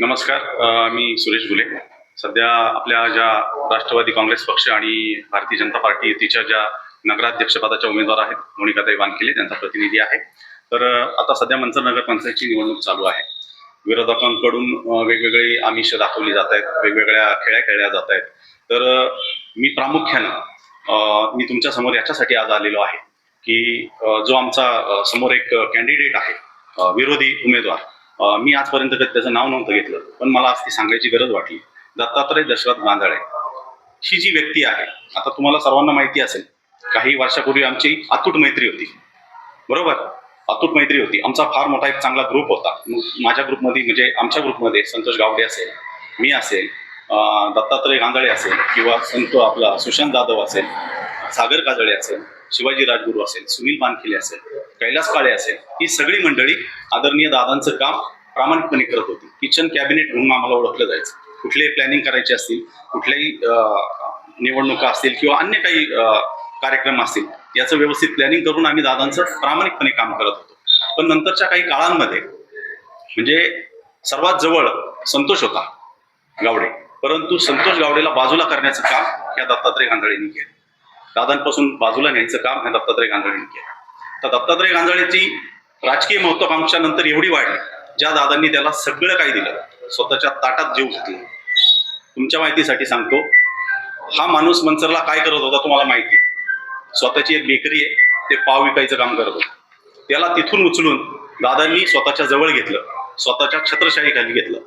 नमस्कार मी सुरेश गुले. सध्या आपल्या ज्या राष्ट्रवादी काँग्रेस पक्ष आणि भारतीय जनता पार्टी युतीच्या ज्या नगराध्यक्षपदाच्या उमेदवार आहेत मोनिकाताई वानखेले त्यांचा प्रतिनिधी आहे. तर आता सध्या मंचर नगर पंचायतची निवडणूक चालू आहे. विरोधकांकडून वेगवेगळी आमिष दाखवली जात आहेत वेगवेगळ्या खेळ्या खेळल्या जात आहेत. तर मी प्रामुख्यानं मी तुमच्यासमोर याच्यासाठी आज आलेलो आहे. की जो आमचा समोर एक कॅन्डिडेट आहे विरोधी उमेदवार. मी आजपर्यंत कधी त्याचं नाव नव्हतं घेतलं पण मला आज ती सांगायची गरज वाटली. दत्तात्रय दशरथ गांधळे ही जी व्यक्ती आहे आता तुम्हाला सर्वांना माहिती असेल काही वर्षापूर्वी आमची अतूट मैत्री होती. बरोबर? अतूट मैत्री होती. आमचा फार मोठा एक चांगला ग्रुप होता. माझ्या ग्रुपमध्ये म्हणजे आमच्या ग्रुपमध्ये संतोष गावडे असेल मी असेल दत्तात्रय गांधळे असेल किंवा संत आपला सुशांत जाधव असेल सागर काजळे असेल शिवाजी राजगुरू असेल सुनील बानखिले असेल कैलास काळे असेल ही सगळी मंडळी आदरणीय दादांचं काम प्रामाणिकपणे करत होती. किचन कॅबिनेट म्हणून आम्हाला ओळखलं जायचं. कुठलेही प्लॅनिंग करायचे असतील कुठल्याही अं, निवडणुका असतील किंवा अन्य काही कार्यक्रम असतील याचं व्यवस्थित प्लॅनिंग करून आम्ही दादांचं प्रामाणिकपणे काम करत होतो. पण नंतरच्या काही काळांमध्ये म्हणजे सर्वात जवळ संतोष होता गावडे. परंतु संतोष गावडेला बाजूला करण्याचं काम ह्या दत्तात्रय गांधळींनी केलं. दादांपासून बाजूला न्यायचं काम ह्या दत्तात्रय गांजाळींनी केलं. तर दत्तात्रय गांजाळीची राजकीय महत्वाकांक्षा नंतर एवढी वाढली ज्या दादांनी त्याला सगळं काही दिलं स्वतःच्या ताटात जीव घातला. तुमच्या माहितीसाठी सांगतो हा माणूस मंचरला काय करत होता तुम्हाला माहिती स्वतःची एक बेकरी आहे ते पाव विकायचं काम करत होतं. त्याला तिथून उचलून दादांनी स्वतःच्या जवळ घेतलं स्वतःच्या छत्रशाहीखाली घेतलं.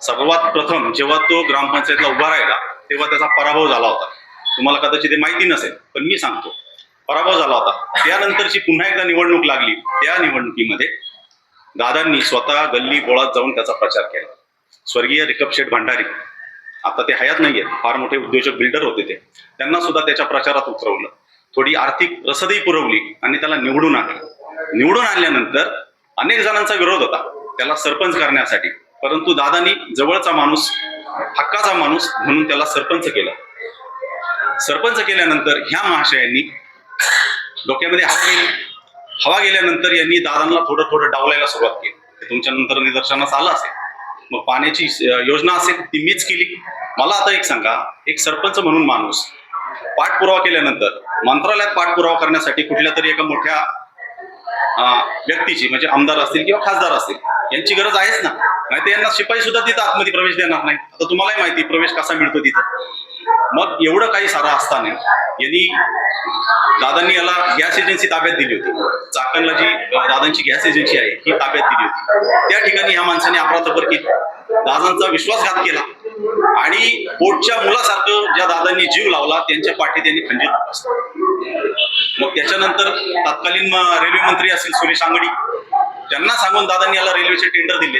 सर्वात प्रथम जेव्हा तो ग्रामपंचायतला उभा राहिला तेव्हा त्याचा पराभव झाला होता. तुम्हाला कदाचित ते माहिती नसेल पण मी सांगतो. पराभव झाला होता. त्यानंतरची पुन्हा एकदा निवडणूक लागली. त्या निवडणुकीमध्ये दादांनी स्वतः गल्ली बोळात जाऊन त्याचा प्रचार केला. स्वर्गीय रिकपशेठ भंडारी आता ते हयात नाहीये फार मोठे उद्योजक बिल्डर होते ते. त्यांना सुद्धा त्याच्या प्रचारात उतरवलं. थोडी आर्थिक रसदही पुरवली आणि त्याला निवडून आणलं. निवडून आणल्यानंतर अनेक जणांचा विरोध होता. त्याला सरपंच करण्यासाठी. परंतु दादानी जवळचा माणूस हक्काचा माणूस म्हणून त्याला सरपंच केला. सरपंच केल्यानंतर ह्या महाशयांनी डोक्यामध्ये हवा गेली हवा गेल्यानंतर यांनी दादांना थोडं थोडं डावलायला सुरुवात केली. ते तुमच्या नंतर निदर्शनास आलं असेल. मग पाण्याची योजना असेल ती मीच केली. मला आता एक सांगा एक सरपंच म्हणून माणूस पाठपुरावा केल्यानंतर मंत्रालयात पाठपुरावा करण्यासाठी कुठल्या तरी एका मोठ्या व्यक्तीची म्हणजे आमदार असतील किंवा खासदार असतील यांची गरज आहेच ना? नाही तर यांना शिपाई सुद्धा तिथं आतमध्ये प्रवेश देणार नाही. आता तुम्हालाही माहिती प्रवेश कसा मिळतो तिथं? मग एवढं काही सारं असताना यांनी दादांनी याला गॅस एजन्सी ताब्यात दिली होती. चाकणला जी दादांची गॅस एजन्सी आहे ही ताब्यात दिली होती. त्या ठिकाणी ह्या माणसाने अपराधपर केली. दादांचा विश्वासघात केला. आणि पोटच्या मुलासारखं ज्या दादांनी जीव लावला त्यांच्या पाठी त्यांनी खंजित मग त्याच्यानंतर तत्कालीन रेल्वे मंत्री असतील सुरेश अंगडी त्यांना सांगून दादांनी याला रेल्वेचे टेंडर दिले.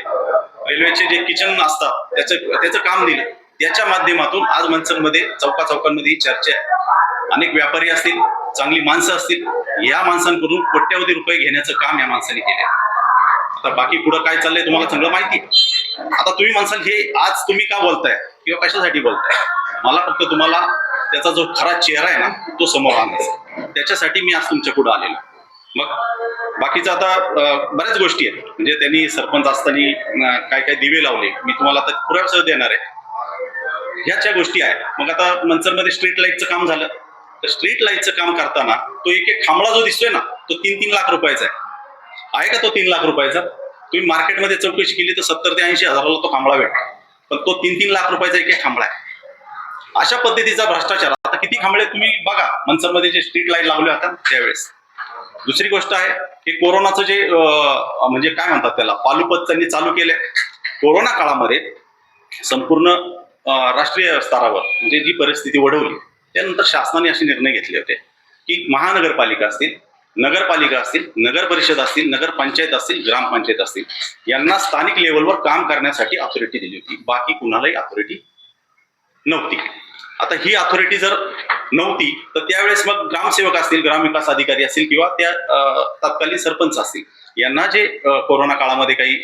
रेल्वेचे जे किचन असतात त्याचं त्याचं काम दिलं. याच्या माध्यमातून आज मनसरमध्ये चौका चौकांमध्ये ही चर्चा आहे. अनेक व्यापारी असतील चांगली माणसं असतील या माणसांकडून कोट्यावधी रुपये घेण्याचं काम या माणसाने केले आता बाकी पुढं काय चाललंय तुम्हाला सगळं माहिती आता तुम्ही माणसांनी हे आज तुम्ही का बोलताय? किंवा कशासाठी बोलताय? मला फक्त तुम्हाला त्याचा जो खरा चेहरा आहे ना तो समोर आणायचा त्याच्यासाठी मी आज तुमच्यापुढे आलेलो मग बाकीचं आता बऱ्याच गोष्टी आहेत. म्हणजे त्यांनी सरपंच असताना काय काय दिवे लावले. मी तुम्हाला आता पुरासह देणार आहे. ह्याच्या गोष्टी आहेत. मग आता मनसरमध्ये स्ट्रीट लाईटचं काम झालं. तर स्ट्रीट लाईटचं काम करताना तो एक एक खांबळा जो दिसतोय ना तो तीन तीन लाख रुपयाचा आहे. आहे का तो तीन लाख रुपयाचा? तुम्ही मार्केटमध्ये चौकशी केली तर सत्तर ते ऐंशी हजाराला तो खांबळा भेटतो पण तो तीन तीन लाख रुपयाचा एक एक खांबळा आहे. अशा पद्धतीचा भ्रष्टाचार. आता किती खांबळे तुम्ही बघा मनसरमध्ये जे स्ट्रीट लाइट लावले होत्या त्यावेळेस. दुसरी गोष्ट आहे की कोरोनाचं जे म्हणजे काय म्हणतात त्याला पालुपत त्यांनी चालू केले कोरोना काळामध्ये संपूर्ण राष्ट्रीय स्तरावर म्हणजे जी परिस्थिती वढवली त्यानंतर शासनाने असे निर्णय घेतले होते की महानगरपालिका असतील नगरपालिका असतील नगर परिषद असतील नगरपंचायत असतील ग्रामपंचायत असतील यांना स्थानिक लेवलवर काम करण्यासाठी ऑथॉरिटी दिली होती. बाकी कुणालाही ऑथॉरिटी नव्हती. आता ही ऑथॉरिटी जर नव्हती तर त्यावेळेस मग ग्रामसेवक असतील ग्रामविकास अधिकारी असतील किंवा त्या तत्कालीन सरपंच असतील यांना जे कोरोना काळामध्ये काही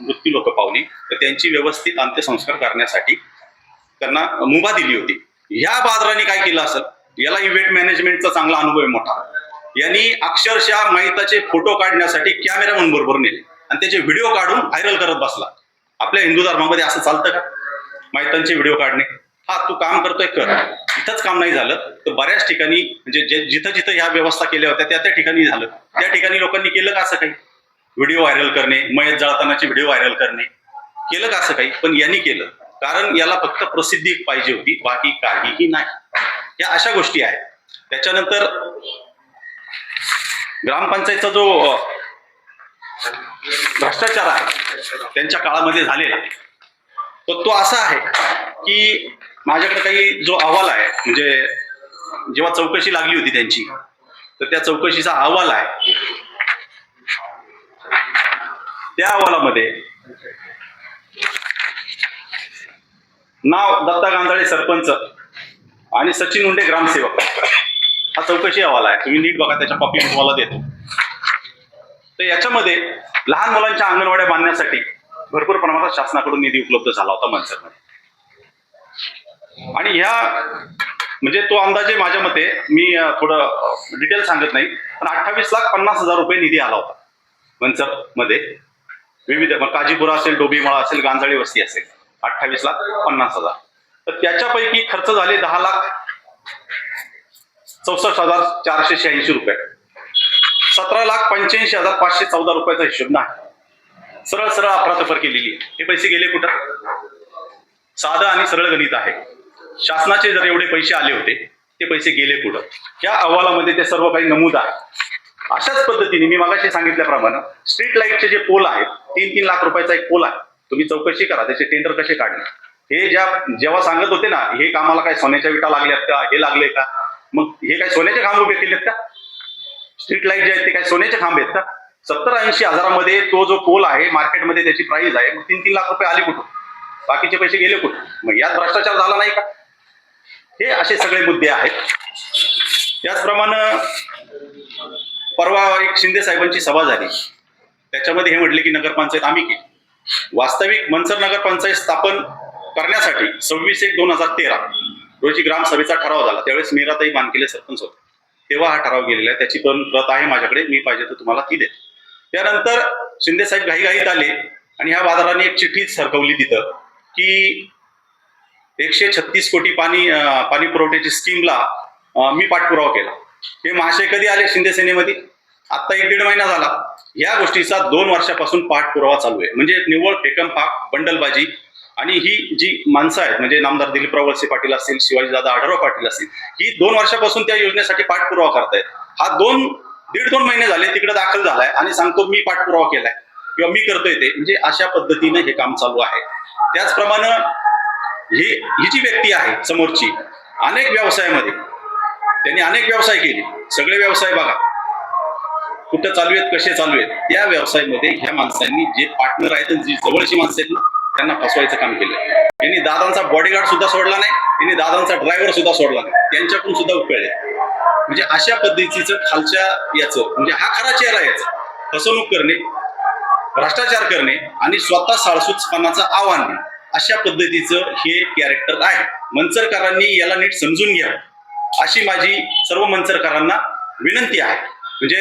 मृत्यू लोक पावली तर त्यांची व्यवस्थित अंत्यसंस्कार करण्यासाठी त्यांना मुभा दिली होती. ह्या बाजाराने काय केलं असं याला इव्हेंट मॅनेजमेंटचा चांगला अनुभव आहे मोठा. यांनी अक्षरशः माहिताचे फोटो काढण्यासाठी कॅमेरामन बरोबर नेले. आणि त्याचे व्हिडिओ काढून व्हायरल करत बसला. आपल्या हिंदू धर्मामध्ये असं चालतं का? माहितांचे व्हिडिओ काढणे. हा तू काम करतोय कर. इथंच काम नाही झालं तर बऱ्याच ठिकाणी म्हणजे जे- जिथं जिथं ह्या व्यवस्था केल्या होत्या त्या त्या ठिकाणी झालं. त्या ठिकाणी लोकांनी केलं का असं काही? व्हिडिओ व्हायरल करणे मयत जळतानाचे व्हिडिओ व्हायरल करणे. केलं का असं काही? पण यांनी केलं. कारण याला फक्त प्रसिद्धी पाहिजे होती बाकी काहीही नाही. या अशा गोष्टी आहेत. त्याच्यानंतर ग्रामपंचायतचा जो भ्रष्टाचार आहे त्यांच्या काळामध्ये झालेला तर तो असा आहे की माझ्याकडे काही जो अहवाल आहे म्हणजे जेव्हा चौकशी लागली होती त्यांची तर त्या चौकशीचा अहवाल आहे. त्या अहवालामध्ये नाव दत्ता गांजाळे सरपंच आणि सचिन उंडे ग्रामसेवक. हा चौकशी अहवाल आहे. तुम्ही नीट बघा त्याच्या कॉपी तुम्हाला देतो. तर याच्यामध्ये लहान मुलांच्या अंगणवाड्या बांधण्यासाठी भरपूर प्रमाणात शासनाकडून निधी उपलब्ध झाला होता मनसरमध्ये आणि ह्या म्हणजे तो अंदाजे माझ्या मते मी थोडं डिटेल सांगत नाही पण अठ्ठावीस लाख पन्नास हजार रुपये निधी आला होता मनसरमध्ये विविध मग काजीपुरा असेल डोबीमळा असेल गांजाळी वस्ती असेल. अठ्ठावीस लाख पन्नास हजार. तर त्याच्यापैकी खर्च झाले दहा लाख चौसष्ट हजार चारशे शहाऐंशी रुपये. सतरा लाख पंच्याऐंशी हजार पाचशे चौदा रुपयाचा हिशोब नाही. सरळ सरळ अफरातफर केलेली आहे. हे पैसे गेले कुठं? साधं आणि सरळ गणित आहे. शासनाचे जर एवढे पैसे आले होते ते पैसे गेले कुठं? या अहवालामध्ये ते सर्व काही नमूद आहे. अशाच पद्धतीने मी मागाशी सांगितल्याप्रमाणे स्ट्रीट लाईटचे जे पोल आहेत तीन तीन लाख रुपयाचा एक पोल आहे. तुम्ही चौकशी करा त्याचे टेंडर कसे काढले? हे ज्या जेव्हा सांगत होते ना हे कामाला काय सोन्याच्या विटा लागल्यात का? हे लागले का? मग हे काय सोन्याचे खांब उभे केलेत का? स्ट्रीट लाइट जे आहेत ते काय सोन्याचे खांब आहेत का? सत्तर ऐंशी हजारामध्ये तो जो पोल आहे मार्केटमध्ये त्याची प्राइस आहे मग तीन तीन लाख रुपये आले कुठून? बाकीचे पैसे गेले कुठं मग यात भ्रष्टाचार झाला नाही का? हे असे सगळे मुद्दे आहेत. त्याचप्रमाणे परवा एक शिंदे साहेबांची सभा झाली. त्याच्यामध्ये हे म्हटले की नगरपंचायत आम्ही केली. वास्तविक मनसर नगरपंचायत स्थापन करण्यासाठी सव्वीस एक दोन हजार तेरा रोजी ग्रामसभेचा ठराव झाला. त्यावेळेस मीराताई बानकेले सरपंच होते. तेव्हा हा ठराव गेलेला आहे. त्याची पण प्रत आहे माझ्याकडे. मी पाहिजे तर तुम्हाला ती देतो. त्यानंतर शिंदे साहेब घाईघाईत आले आणि ह्या बाजाराने एक चिठ्ठी सरकवली तिथं की एकशे छत्तीस कोटी पाणी पाणी पुरवठ्याची स्कीमला मी पाठपुरावा केला. हे महाशय कधी आले शिंदे सेनेमध्ये? आता एक दीड महिना झाला. या गोष्टीचा दोन वर्षापासून पाठपुरावा चालू आहे. म्हणजे निव्वळ फेकम पाक बंडलबाजी आणि ही जी माणसं आहेत म्हणजे नामदार दिलीपराव वळसे पाटील असतील शिवाजीदादा आढळराव पाटील असतील ही दोन वर्षापासून त्या योजनेसाठी पाठपुरावा करतायत. हा दोन दीड दोन महिने झाले तिकडे दाखल झालाय आणि सांगतो मी पाठपुरावा केलाय. किंवा मी करतोय ते. म्हणजे अशा पद्धतीने हे काम चालू आहे. त्याचप्रमाणे ही ही जी व्यक्ती आहे समोरची अनेक व्यवसायामध्ये त्यांनी अनेक व्यवसाय केले. सगळे व्यवसाय बघा. कुठं चालू आहेत कसे चालू आहेत या व्यवसायामध्ये ह्या माणसांनी जे पार्टनर आहेत जी जवळची माणसं आहेत ना त्यांना फसवायचं काम केलं. यांनी दादांचा बॉडीगार्ड सुद्धा सोडला नाही यांनी दादांचा ड्रायव्हर सुद्धा सोडला नाही. त्यांच्याकडून सुद्धा उकळले म्हणजे अशा पद्धतीचं खालच्या याचं म्हणजे हा खरा चेहरा याचा. फसवणूक करणे भ्रष्टाचार करणे आणि स्वतः साळसूतपणाचं आव्हान अशा पद्धतीचं हे कॅरेक्टर आहे. मंचरकरांनी याला नीट समजून घ्यावं अशी माझी सर्व मंचरकरांना विनंती आहे. म्हणजे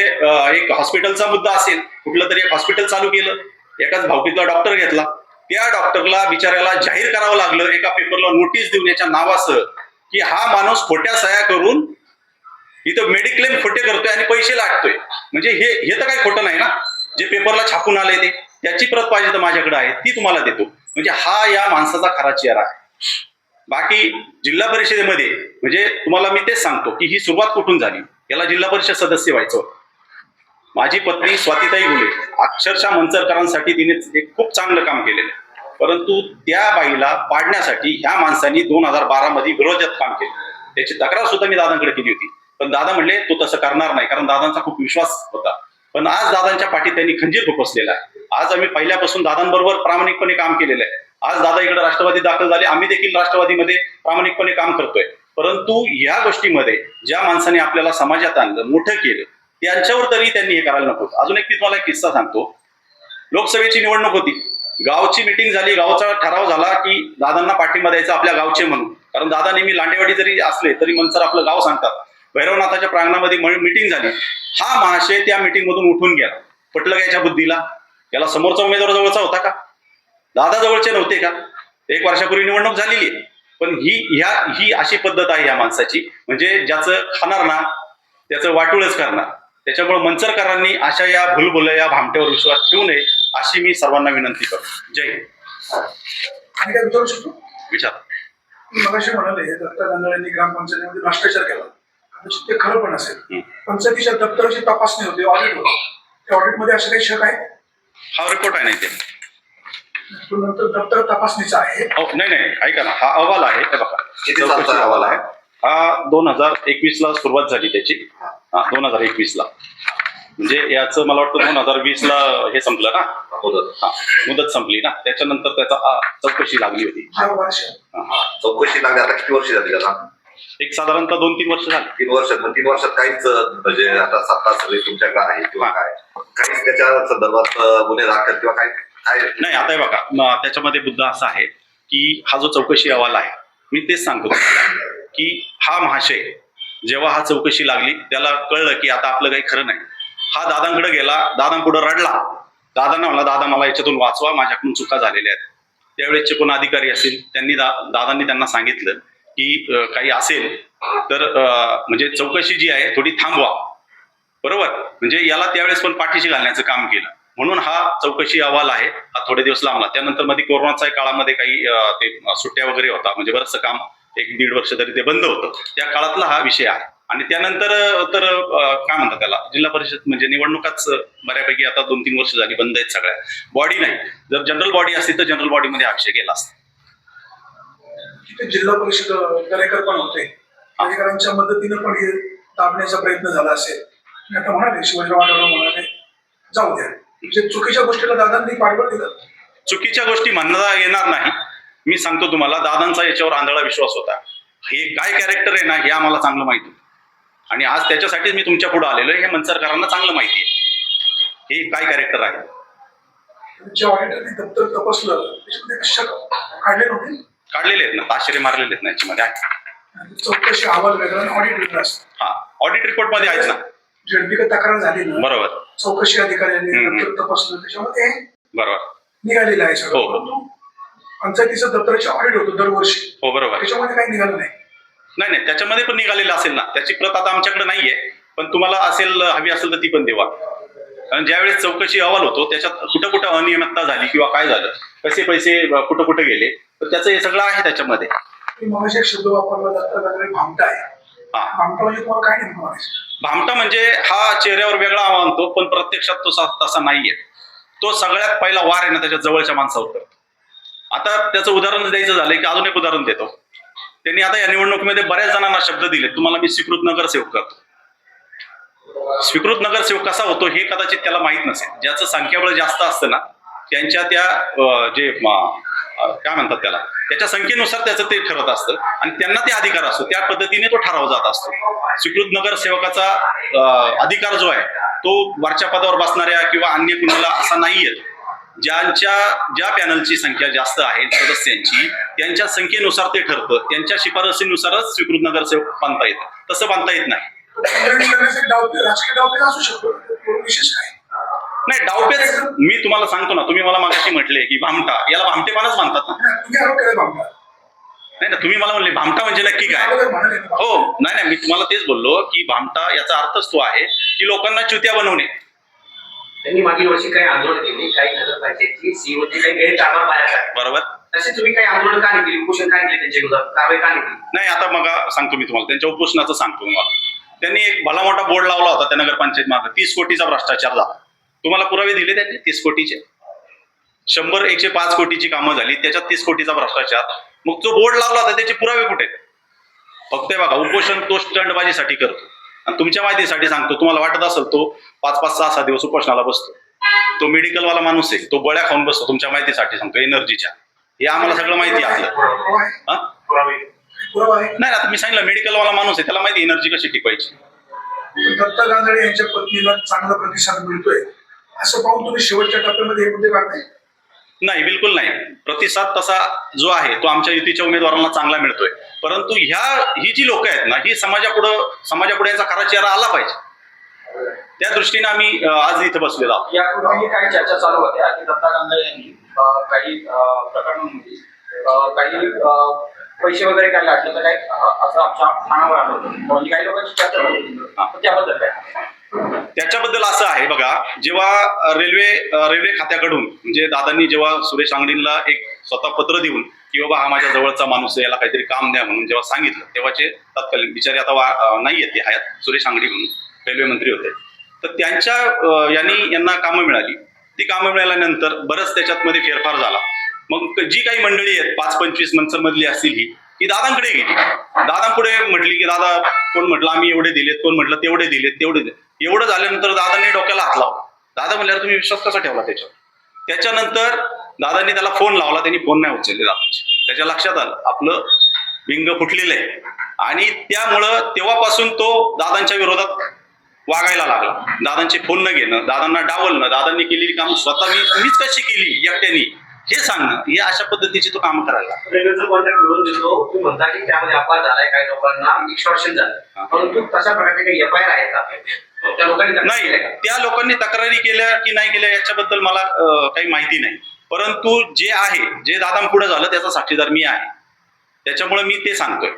एक हॉस्पिटलचा मुद्दा असेल कुठलं तरी एक हॉस्पिटल चालू केलं एकाच भावकीतला डॉक्टर घेतला. त्या डॉक्टरला बिचाऱ्याला जाहीर करावं लागलं एका पेपरला नोटीस देऊन याच्या नावासह की हा माणूस खोट्या सह्या करून इथं मेडिक्लेम खोटे करतोय आणि पैसे लाटतोय. म्हणजे हे हे तर काही खोटं नाही ना? जे पेपरला छापून आले ते त्याची प्रत पाहिजे तर माझ्याकडे आहे ती तुम्हाला देतो. म्हणजे हा या माणसाचा खरा चेहरा आहे. बाकी जिल्हा परिषदेमध्ये म्हणजे तुम्हाला मी तेच सांगतो की ही सुरुवात कुठून झाली? याला जिल्हा परिषद सदस्य व्हायचं होतं. माझी पत्नी स्वातीताई गुले अक्षरशः मंचरकरांसाठी तिने एक खूप चांगलं काम केलेलं आहे. परंतु त्या बाईला पाडण्यासाठी ह्या माणसांनी दोन हजार बारा मध्ये विरोधात काम केलं. त्याची तक्रार सुद्धा मी दादांकडे केली होती. पण दादा म्हणले तो तसं करणार नाही कारण दादांचा खूप विश्वास होता. पण आज दादांच्या पाठीत त्यांनी खंजीर खुपसलेला आहे. आज आम्ही पहिल्यापासून दादांबरोबर प्रामाणिकपणे काम केलेलं आहे. आज दादा इकडे राष्ट्रवादी दाखल झाले. आम्ही देखील राष्ट्रवादीमध्ये प्रामाणिकपणे काम करतोय. परंतु या गोष्टीमध्ये ज्या माणसाने आपल्याला समाजात आणलं मोठं केलं त्यांच्यावर तरी त्यांनी हे करायला नको अजून एक मी तुम्हाला एक किस्सा सांगतो. लोकसभेची निवडणूक होती. गावची मिटिंग झाली गावचा ठराव झाला की दादांना पाठिंबा द्यायचा आपल्या गावचे म्हणून. कारण दादा नेहमी लांडेवाडी जरी असले तरी मनसर आपलं गाव सांगतात. भैरवनाथाच्या प्रांगणामध्ये मिटिंग झाली. हा महाशय त्या मिटिंगमधून मधून उठून गेला. पटलं याच्या बुद्धीला? याला समोरचा उमेदवार जवळचा होता का? दादा जवळचे नव्हते का? एक वर्षापूर्वी निवडणूक झालेली आहे. पण ही ह्या ही अशी पद्धत आहे या माणसाची. म्हणजे ज्याचं खाणार ना त्याचं वाटोळच करणार. त्याच्यामुळे मंचरकरांनी अशा या भुलभुल या भामट्यावर विश्वास ठेवू नये अशी मी सर्वांना विनंती करतो. जय हिंद. आणि काय विचारू शकतो? विचार. मगाशी म्हणाले दत्ता गांधळ्यांनी ग्रामपंचायतीमध्ये भ्रष्टाचार केला. कदाचित ते खरं पण असेल. पंचायतीच्या दप्तराची तपासणी होते ऑडिट होते. त्या ऑडिटमध्ये असे काही शक आहे? हा रिपोर्ट आहे नाही ते तो नंतर दप्तर तपासणीचा आहे. हो नाही नाही ऐका ना हा अहवाल आहे हे बघा. किती चौकशी सालचा अहवाल आहे? हा दोन हजार एकवीस ला सुरुवात झाली त्याची. हा दोन हजार एकवीस ला म्हणजे याचं मला वाटतं दोन हजार वीस ला हे संपलं ना? मुदत. हा मुदत संपली ना? त्याच्यानंतर त्याचा आ, चौकशी लागली होती. वर्ष. हा. चौकशी लागली आता किती वर्ष झाली आता एक साधारणतः दोन तीन वर्ष झाली. तीन वर्ष मग तीन वर्षात काहीच म्हणजे आता सत्ता सगळी तुमच्याकडे आहे किंवा काय? काहीच त्याच्या संदर्भात अं, गुन्हे दाखल किंवा काय नाही आता बघा. त्याच्यामध्ये मुद्दा असा आहे की हा जो चौकशी अहवाल आहे मी तेच सांगतो की हा महाशय जेव्हा हा चौकशी लागली त्याला कळलं की आता आपलं काही खरं नाही. हा दादांकडे गेला दादांपुढे रडला. दादांना म्हणला दादा मला याच्यातून वाचवा माझ्याकडून चुका झालेल्या आहेत. त्यावेळेसचे कोण अधिकारी असतील त्यांनी दा दादांनी त्यांना सांगितलं की काही असेल तर म्हणजे चौकशी जी आहे थोडी थांबवा. बरोबर? म्हणजे याला त्यावेळेस पण पाठीशी घालण्याचं काम केलं. म्हणून हा चौकशी अहवाल आहे. हा थोडे दिवस लांबला. त्यानंतरमध्ये कोरोनाच्या काळामध्ये काही ते सुट्ट्या वगैरे होता. म्हणजे बरंचसं काम एक दीड वर्ष तरी ते बंद होतं. त्या काळातला हा विषय आहे. आणि त्यानंतर तर काय म्हणतात त्याला? जिल्हा परिषद म्हणजे निवडणुकाच बऱ्यापैकी आता दोन तीन वर्ष झाली बंद आहेत सगळ्या. बॉडी नाही. जर जनरल बॉडी असती तर जनरल बॉडीमध्ये हा विषय गेला असता. जिल्हा परिषद दरेकर पण होते. अधिकाऱ्यांच्या मदतीने पण हे दाबण्याचा प्रयत्न झाला असेल. आता म्हणाले शिवाजीराव आढळराव म्हणाले जाऊ द्या. चुकीच्या गोष्टीला दादांनी पाठबळ दिलं. चुकीच्या गोष्टी म्हणता येणार नाही. मी सांगतो तुम्हाला दादांचा याच्यावर आंधळा विश्वास होता. हे काय कॅरेक्टर आहे ना हे आम्हाला चांगलं माहिती. आणि आज त्याच्यासाठीच मी तुमच्यापुढे आलेलो आहे हे मनसरकरांना चांगलं माहिती आहे. हे काय कॅरेक्टर आहे? दप्तर तपासलं काढले नव्हते? काढलेले आहेत ना आश्चर्य मारलेले आहेत ना याच्यामध्ये. आहे चौकशी अहवाल वेगळा ऑडिट असतं. हा ऑडिट रिपोर्टमध्ये आहेत ना. जेणेकरी तक्रार झाली ना बरोबर. चौकशी अधिकाऱ्यांनी तपासलं त्याच्यामध्ये बरोबर. निघालेलं आहे सगळं. हो, हो. परंतु पंचायतीचं दप्तराचे ऑडिट होतं दरवर्षी. हो बरोबर. त्याच्यामध्ये काही निघालं नाही. नाही नाही त्याच्यामध्ये पण निघालेलं असेल ना त्याची प्रत आता आमच्याकडे नाहीये. पण तुम्हाला असेल हवी असेल तर ती पण देवा. कारण ज्यावेळेस चौकशी अहवाल होतो त्याच्यात कुठं कुठं अनियमितता झाली किंवा काय झालं कसे पैसे कुठं कुठं गेले तर त्याचं हे सगळं आहे त्याच्यामध्ये. शब्द वापरला गांधळे भामटा आहे. हा. भामटा म्हणजे तुम्हाला काय म्हणायचं. भामटा म्हणजे हा चेहऱ्यावर वेगळा मानतो पण प्रत्यक्षात तो तसा नाहीये. तो सगळ्यात पहिला वार आहे ना त्याच्या जवळच्या माणसावर करतो. आता त्याचं उदाहरण द्यायचं झालं की अजून एक उदाहरण देतो. त्यांनी आता या निवडणुकीमध्ये बऱ्याच जणांना शब्द दिले तुम्हाला मी स्वीकृत नगरसेवक करतो. स्वीकृत नगरसेवक कसा होतो हे कदाचित त्याला माहीत नसेल. ज्याचं संख्याबळ जास्त असतं ना त्यांच्या त्या जे काय म्हणतात त्याला? त्याच्या संख्येनुसार त्याचं ते ठरत असतं आणि त्यांना ते अधिकार असतो. त्या पद्धतीने तो ठराव जात असतो. स्वीकृत नगरसेवकाचा अधिकार जो आहे तो वरच्या पदावर बसणाऱ्या किंवा अन्य कुणाला असा नाहीये. ज्यांच्या ज्या पॅनलची संख्या जास्त आहे सदस्यांची त्यांच्या संख्येनुसार ते ठरतं. त्यांच्या शिफारसीनुसारच स्वीकृत नगरसेवक बांधता येतं. तसं बांधता येत नाही. राजकीय डावपेच असू शकतो. विशेष काय नाही डावपेच मी तुम्हाला सांगतो ना तुम्ही मला मागाशी म्हटले की भामटा याला भामटेपणाच म्हणतात ना. नाही, नाही ना तुम्ही मला म्हणले भामटा म्हणजे नक्की काय? हो नाही नाही मी तुम्हाला तेच बोललो की भामटा याचा अर्थच तो आहे की लोकांना चुत्या बनवणे. त्यांनी मागील वर्षी काही आंदोलन केली काही नगरपंचायतची सीओची काही गैरकारभार बरोबर. तसे तुम्ही काही आंदोलन का नाही केली? उपोषण काय केले त्यांच्या विरोधात? कारवाई का नाही केली? नाही आता मग सांगतो मी तुम्हाला त्यांच्या उपोषणाचं सांगतो तुम्हाला. त्यांनी एक भला मोठा बोर्ड लावला होता त्या नगरपंचायत मागे तीस कोटीचा भ्रष्टाचार झाला. तुम्हाला पुरावे दिले त्यांनी? तीस कोटीचे. शंभर एकशे पाच कोटीची कामं झाली. त्याच्यात तीस कोटीचा भ्रष्टाचार. मग जो बोर्ड लावला होता त्याचे पुरावे कुठे आहेत? फक्त बघा उपोषण तो स्टंटबाजीसाठी करतो. आणि तुमच्या माहितीसाठी सांगतो तुम्हाला वाटत असेल तो पाच पाच सहा सहा दिवस उपोषणाला बसतो. तो मेडिकलवाला माणूस आहे तो बळ्या खाऊन बसतो तुमच्या माहितीसाठी सांगतो एनर्जीच्या हे आम्हाला सगळं माहिती आहे आहे नाही आता मी सांगितलं मेडिकलवाला माणूस आहे त्याला माहिती एनर्जी कशी टिकवायची. दत्ता गांधळे यांच्या पत्नीला चांगला प्रतिसाद मिळतोय. असं पाहून तुम्ही शेवटच्या टप्प्यामध्ये हे मुद्दे काढताय नाही बिलकुल नाही. प्रतिसाद तसा जो आहे तो आमच्या युतीच्या उमेदवारांना चांगला मिळतोय. परंतु ह्या ही जी लोक आहेत ना ही समाजापुढं समाजापुढे यांचा खरा चेहरा आला पाहिजे. त्या दृष्टीने आम्ही आज इथं बसलेलो आहोत. यापूर्वीही काही चर्चा चालू होत्या की दत्ता गांधी यांनी काही प्रकरणांमध्ये काही पैसे वगैरे काही लाटले तर काही असं आमच्या ठाण्यावर आलं होतं. म्हणजे काही लोकांची चर्चा होती. त्याबद्दल काय? त्याच्याबद्दल असं आहे बघा जेव्हा रेल्वे रेल्वे खात्याकडून म्हणजे दादांनी जेव्हा सुरेश अंगडींना एक स्वतः पत्र देऊन की बाबा हा माझ्या जवळचा माणूस आहे याला काहीतरी काम द्या म्हणून जेव्हा सांगितलं तेव्हाचे तत्कालीन बिचारे आता वा नाही येते ते हयात सुरेश अंगडी म्हणून रेल्वे मंत्री होते. तर त्यांच्या यांनी यांना कामं मिळाली. ती कामं मिळाल्यानंतर बरंच त्याच्यात मध्ये फेरफार झाला. मग जी काही मंडळी आहेत पाच पंचवीस मनसर मधली असतील ही ती दादांकडे गेली. दादांपुढे म्हटली की दादा कोण म्हटलं? आम्ही एवढे दिलेत कोण म्हटलं? तेवढे दिलेत तेवढे दिले एवढं झाल्यानंतर दादांनी डोक्याला हात लावला. दादा म्हणल्यावर तुम्ही विश्वास कसा ठेवला त्याच्यावर? त्याच्यानंतर दादांनी त्याला फोन लावला त्यांनी फोन नाही उचलले दादांचे. त्याच्या लक्षात आलं आपलं बिंग फुटलेलं आहे. आणि त्यामुळं तेव्हापासून तो दादांच्या विरोधात वागायला लागला. दादांचे फोन न घेणं दादांना डावलणं दादांनी केलेली काम स्वतः मी मीच कशी केली? एकट्याने. हे सांगणं हे अशा पद्धतीची तो काम करायला लागला. रेल्वेचं कॉन्ट्रॅक्ट मिळवून देतो. तुम्ही म्हणता की त्यामध्ये अपघात झालाय काही लोकांना एक्सटॉर्शन झालं हा. परंतु तशा प्रकारचे काही एफ आय आर आहेत का? त्या लोकांनी तक्रार नाही केल्या का? त्या लोकांनी तक्रारी केल्या की नाही केल्या याच्याबद्दल मला काही माहिती नाही. परंतु जे आहे जे दादा पुढे झालं त्याचा साक्षीदार मी आहे. त्याच्यामुळे मी ते सांगतोय.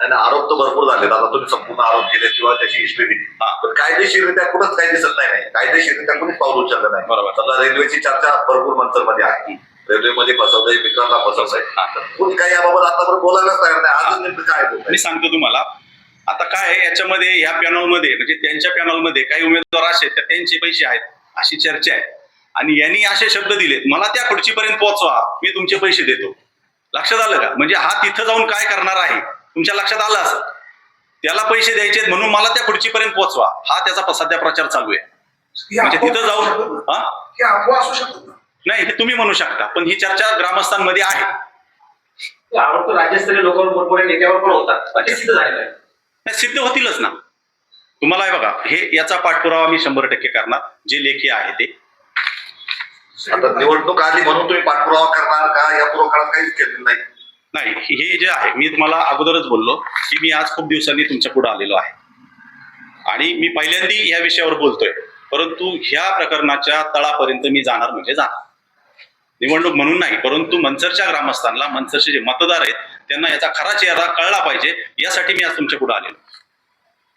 आणि आरोप तर भरपूर झाले आता तुम्ही संपूर्ण आरोप केले किंवा त्याची हिस्ट्री दिली. पण कायदेशीररित्या कुठंच काही दिसत नाही कायदेशीररित्या कुणीच पाऊल उचललं नाही. बरोबर. समजा रेल्वेची चर्चा भरपूर मंचरमध्ये आहे. रेल्वेमध्ये फसवलंय मित्रांना फसवलंय हा. तर कोणी काही याबाबत आतापर्यंत बोलायलाच तयार नाही अजून नेमकं काय मी सांगतो तुम्हाला. आता काय आहे, याच्यामध्ये ह्या पॅनलमध्ये म्हणजे त्यांच्या पॅनलमध्ये काही उमेदवार असे आहेत का त्यांचे पैसे आहेत अशी चर्चा आहे. आणि यांनी असे शब्द दिलेत मला त्या खुर्चीपर्यंत पोहोचवा मी तुमचे पैसे देतो. लक्षात आलं का? म्हणजे हा तिथं जाऊन काय करणार आहे? तुमच्या लक्षात आलं असं? त्याला पैसे द्यायचे म्हणून मला त्या खुर्चीपर्यंत पोहोचवा. हा त्याचा सध्या प्रचार चालू आहे. म्हणजे तिथं जाऊन? हा? असू शकतात. ना नाही हे तुम्ही म्हणू शकता पण ही चर्चा ग्रामस्थांमध्ये आहे. ते आरोप तर राज्यस्तरीय लोकांवर मोठमोठ्या नेत्यावर पण होतात. सिद्ध होतीलच ना. तुम्हाला हे बघा हे याचा पाठपुरावा मी शंभर टक्के करणार जे लेखी आहे ते. आता निवडणूक आली म्हणून तुम्ही पाठपुरावा करणार का? या पूर्व काळात काहीच केलेलं नाही. नाही हे जे आहे मी तुम्हाला अगोदरच बोललो की मी आज खूप दिवसांनी तुमच्यापुढे आलेलो आहे. आणि मी पहिल्यांदी ह्या विषयावर बोलतोय परंतु ह्या प्रकरणाच्या तळापर्यंत मी जाणार म्हणजे जाणार. निवडणूक म्हणून नाही परंतु मनसरच्या ग्रामस्थांना मनसरचे जे मतदार आहेत त्यांना याचा खरा चेहरा कळला पाहिजे यासाठी मी आज तुमच्यापुढे आलेलो.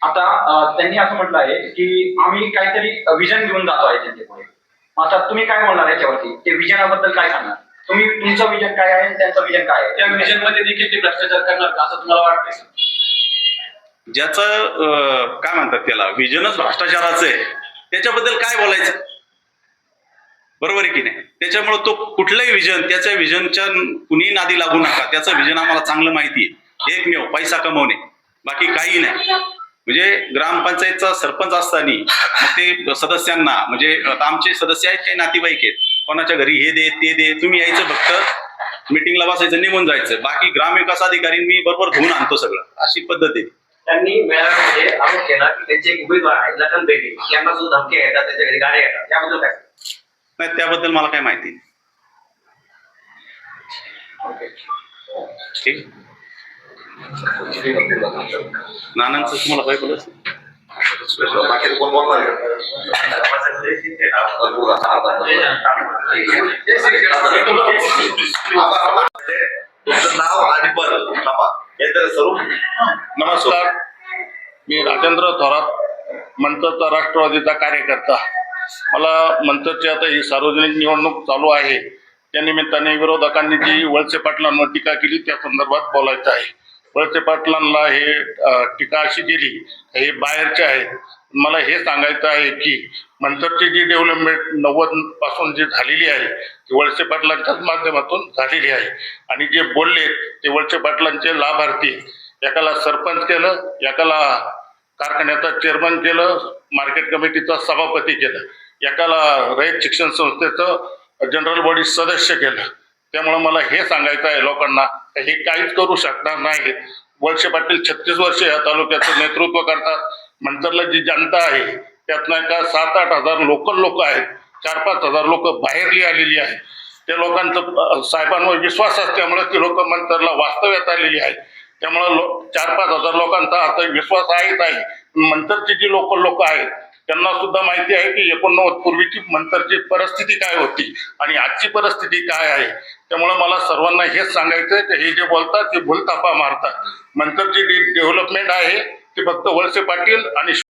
आता त्यांनी असं म्हटलं आहे की आम्ही काहीतरी विजन घेऊन जातो आहे जनतेपुढे आता तुम्ही काय बोलणार याच्यावरती? ते विजनाबद्दल काय सांगणार? तुम्ही तुमचं विजन काय आहे त्यांचं विजन काय आहे? त्या विजनमध्ये देखील ते भ्रष्टाचार करणार का असं तुम्हाला वाटतंय? ज्याचं काय म्हणतात त्याला? विजनच भ्रष्टाचाराचं आहे. त्याच्याबद्दल काय बोलायचं? बरोबर आहे की नाही? त्याच्यामुळे तो कुठलंही विजन त्याच्या विजनच्या कुणी नादी लागू नका. त्याचं विजन आम्हाला चांगलं माहिती आहे. एकमेव पैसा कमवणे. बाकी काही नाही. म्हणजे ग्रामपंचायतचा सरपंच असताना ते सदस्यांना म्हणजे आता आमचे सदस्य आहेत काही नातेवाईक आहेत. कोणाच्या घरी हे दे ते दे तुम्ही यायचं फक्त. मिटिंगला बसायचं निघून जायचं. बाकी ग्रामविकास अधिकारी मी बरोबर घेऊन आणतो सगळं. अशी पद्धत आहे. त्यांनी मेळाव्यामध्ये आरोप केला की त्यांचे एक उमेदवार आहेत लखन बेटे. यांना जो धमक्या येतात त्याच्या घरी गाड्या येतात. त्याबद्दल काय? नाही त्याबद्दल मला काही माहिती नाही. ठीक? नानांचं तुम्हाला काय बोलत तुमचं नाव आणि पद स्वरूप नमस्कार. मी राजेंद्र थोरात मंतरचा राष्ट्रवादीचा कार्यकर्ता. मला मंतरची आता ही सार्वजनिक निवडणूक चालू आहे. त्या निमित्ताने विरोधकांनी जी वळसे पाटलांवर टीका केली त्या संदर्भात बोलायचं आहे. वळसे पाटलांना हे टीका अशी केली हे बाहेरचे आहेत. मला हे सांगायचं आहे की नंतरची जी डेव्हलपमेंट नव्वदपासून जी झालेली आहे ती वळसे पाटलांच्याच माध्यमातून झालेली आहे. आणि जे बोलले ते वळसे पाटलांचे लाभार्थी. एकाला सरपंच केलं एकाला कारखान्याचा चेअरमन केलं मार्केट कमिटीचा सभापती केलं. एकाला रयत शिक्षण संस्थेचं जनरल बॉडी सदस्य केलं. त्यामुळं मला हे सांगायचं आहे लोकांना हे काहीच करू शकणार नाही. वळसे पाटील छत्तीस वर्ष या तालुक्याचं नेतृत्व करतात. मंतरला जी जनता आहे त्यातनं का सात आठ हजार लोकल लोक आहेत. चार पाच हजार लोक बाहेरली आलेली आहेत. त्या लोकांचं साहेबांवर विश्वास असल्यामुळे ती लोक मंतरला वास्तव्यात आलेली आहेत. त्यामुळे चार पाच हजार लोकांचा आता विश्वास आहेच आहे. मंतरची जी लोकल लोक आहेत त्यांना सुद्धा माहिती आहे की एकोणनव्वद पूर्वीची मंतरची परिस्थिती काय होती आणि आजची परिस्थिती काय आहे. त्यामुळे मला सर्वांना हेच सांगायचं आहे की हे जे बोलतात ते भूलतापा मारतात. मंतरची जी डेव्हलपमेंट आहे ती फक्त वळसे पाटील आणि